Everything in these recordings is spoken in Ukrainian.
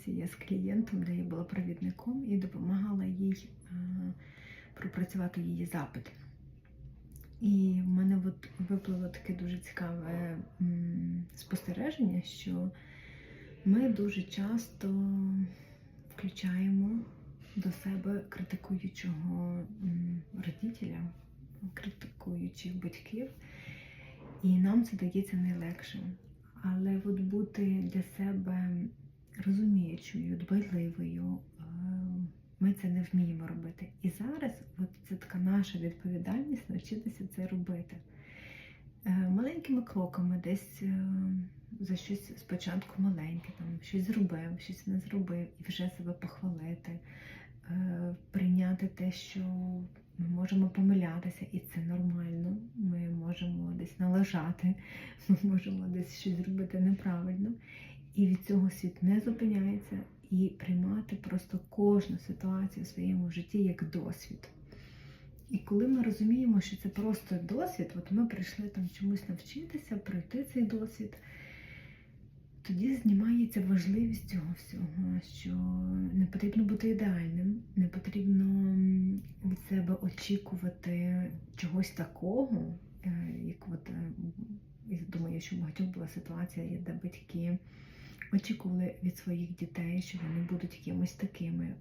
сесія з клієнтом, де я була провідником і допомагала їй е, пропрацювати її запит. І в мене от випливло таке дуже цікаве спостереження, що ми дуже часто включаємо до себе критикуючого родителя, критикуючих батьків, і нам це дається найлегше. Але от бути для себе розуміючою, дбайливою, е, ми це не вміємо робити. І зараз от це така наша відповідальність навчитися це робити. Е, Маленькими кроками, десь е, за щось спочатку маленьке, там щось зробив, щось не зробив, і вже себе похвалити, прийняти те, що ми можемо помилятися, і це нормально. Ми можемо десь налажати, ми можемо десь щось зробити неправильно. І від цього світ не зупиняється, і приймати просто кожну ситуацію в своєму житті як досвід. І коли ми розуміємо, що це просто досвід, от ми прийшли там чомусь навчитися, пройти цей досвід, тоді знімається важливість цього всього, що не потрібно бути ідеальним, не потрібно від себе очікувати чогось такого, е, як от я думаю, що в багатьох була ситуація, де батьки очікували від своїх дітей, що вони будуть якимось такими,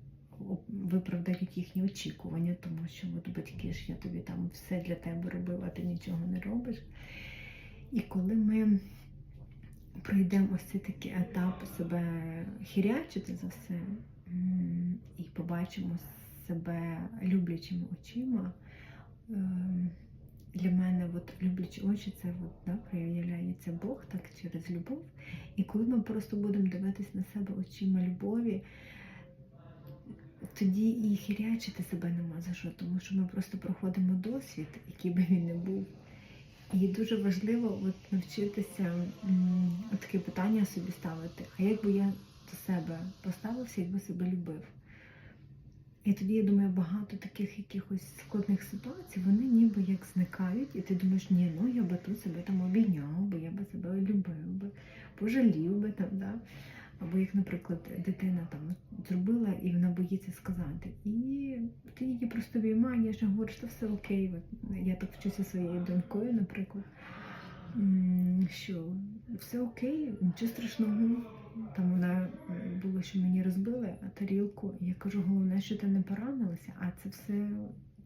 виправдають їхні очікування, тому що от батьки ж я тобі там все для тебе робив, а ти нічого не робиш. І коли ми пройдемо ось цей такий етап себе хірячити за все і побачимо себе люблячими очима. Для мене от люблячі очі це от, да, проявляється Бог так через любов. І коли ми просто будемо дивитись на себе очима любові, тоді і хірячити себе нема за що, тому що ми просто проходимо досвід, який би він не був. І дуже важливо от, навчитися от таке питання собі ставити. А як би я до себе поставився, якби себе любив? І тоді, я думаю, багато таких якихось складних ситуацій, вони ніби як зникають, і ти думаєш, ні, ну я би тут себе там обійняв, бо я би себе любив би, пожалів би там, да? Або як, наприклад, дитина там зробила і вона боїться сказати. І ти її просто обіймаєш говориш, що все окей. Я так вчуся своєю донькою, наприклад, що все окей, нічого страшного. Там вона було, що мені розбили тарілку. Я кажу, головне, що ти не поранилася, а це все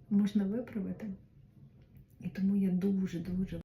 можна виправити. І тому я дуже дуже